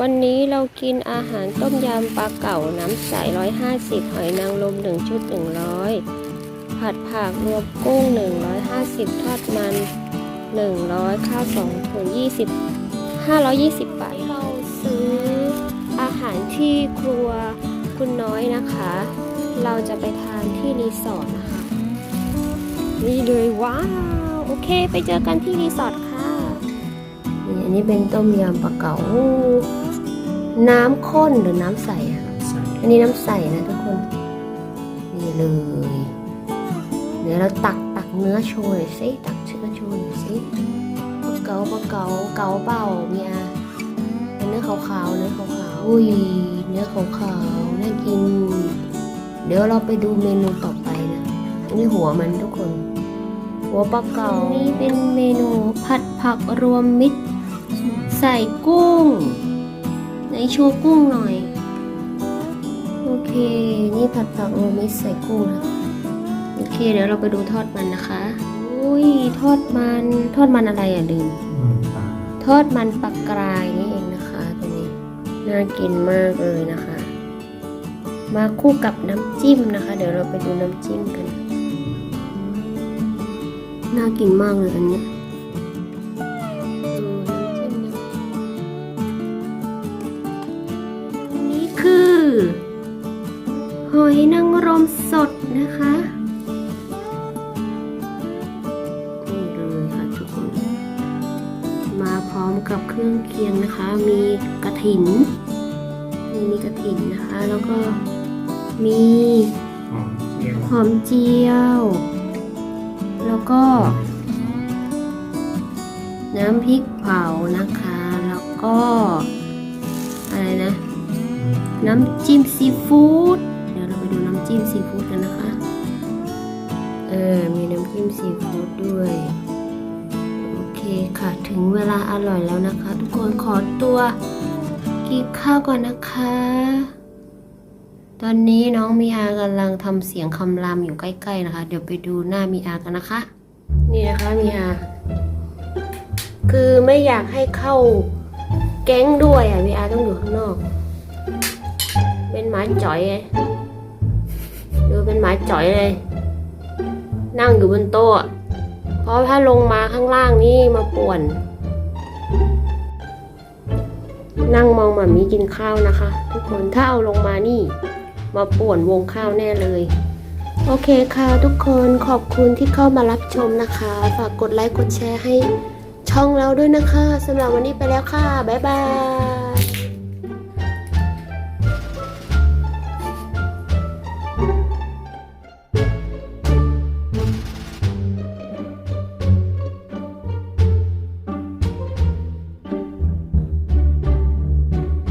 วันนี้เรากินอาหารต้มยำปลาเก๋าน้ำใส 150 หอยนางรม1ชุด 100 ผัดผักรวมกุ้ง 150 ทอดมัน 100 ข้าว2ถุง20 520 บาท เราซื้ออาหารที่ครัวคุณน้อยนะคะ เราจะไปทานที่รีสอร์ทนะคะ นี่เลยว้าว โอเค ไปเจอกันที่รีสอร์ท นี่อันนี้เป็นต้มยำปลาเก๋าน้ำข้นหรือน้ำใสอะอันนี้น้ำใสนะทุกคน นี่เลยเดี๋ยวเราตักตักเนื้อโชว์หน่อยสิตักเชื้อโชว์หน่อยสิปลาเก๋าปลาเก๋าเก๋าเบาเนี่ยเป็นเนื้อขาวๆเนื้อขาวๆอุ้ยเนื้อขาวๆน่ากิน เดี๋ยวเราไปดูเมนูต่อไปนะอันนี้หัวมันทุกคน หัวปลาเก๋านี่เป็นเมนูผัดผักรวมมิตร ใส่กุ้งไหนโชว์กุ้งหน่อย โอเค นี่ผัดผักรวมมิตรใส่กุ้งนะโอเค เดี๋ยวเราไปดูทอดมันนะคะ อุ้ยทอดมัน ทอดมันอะไรอะลืมทอดมันปลากรายนี่เองนะคะตัวนี้ น่ากินมากเลยนะคะ มาคู่กับน้ำจิ้มนะคะ เดี๋ยวเราไปดูน้ำจิ้มกัน น่ากินมากเลยอันเนี้ หอยนางรมสดนะคะนี่เลยค่ะทุกคน มาพร้อมกับเครื่องเคียงนะคะ มีกระถินนี่มีกระถินนะคะ แล้วก็มีหอมเจียว แล้วก็ น้ำพริกเผานะคะ แล้วก็ อะไรนะ น้ำจิ้มซีฟู้ดเดี๋ยวเราไปดูน้ำจิ้มซีฟู้ดกันนะคะ เออ มีน้ำจิ้มซีฟู้ดด้วย โอเคค่ะ ถึงเวลาอร่อยแล้วนะคะ ทุกคนขอตัวกินข้าวก่อนนะคะ ตอนนี้น้องมีอากำลังทำเสียงคำรามอยู่ใกล้ๆนะคะ เดี๋ยวไปดูหน้ามีอากันนะคะ นี่นะคะมีอาคือไม่อยากให้เข้าแก๊งด้วยอะมีอาต้องอยู่ข้างนอก เป็นหมาจ่อยไงดูเป็นหมาจ่อยเลย นั่งอยู่บนโต๊ะอะเพราะถ้าลงมาข้างล่างนี่มาป่วน นั่งมองหมามีกินข้าวนะคะ ทุกคนถ้าเอาลงมานี่ มาป่วนวงข้าวแน่เลยโอเคค่ะทุกคนขอบคุณที่เข้ามารับชมนะคะ ฝากกดไลค์กดแชร์ให้ช่องเราด้วยนะคะสำหรับวันนี้ไปแล้วค่ะ บ๊ายบาย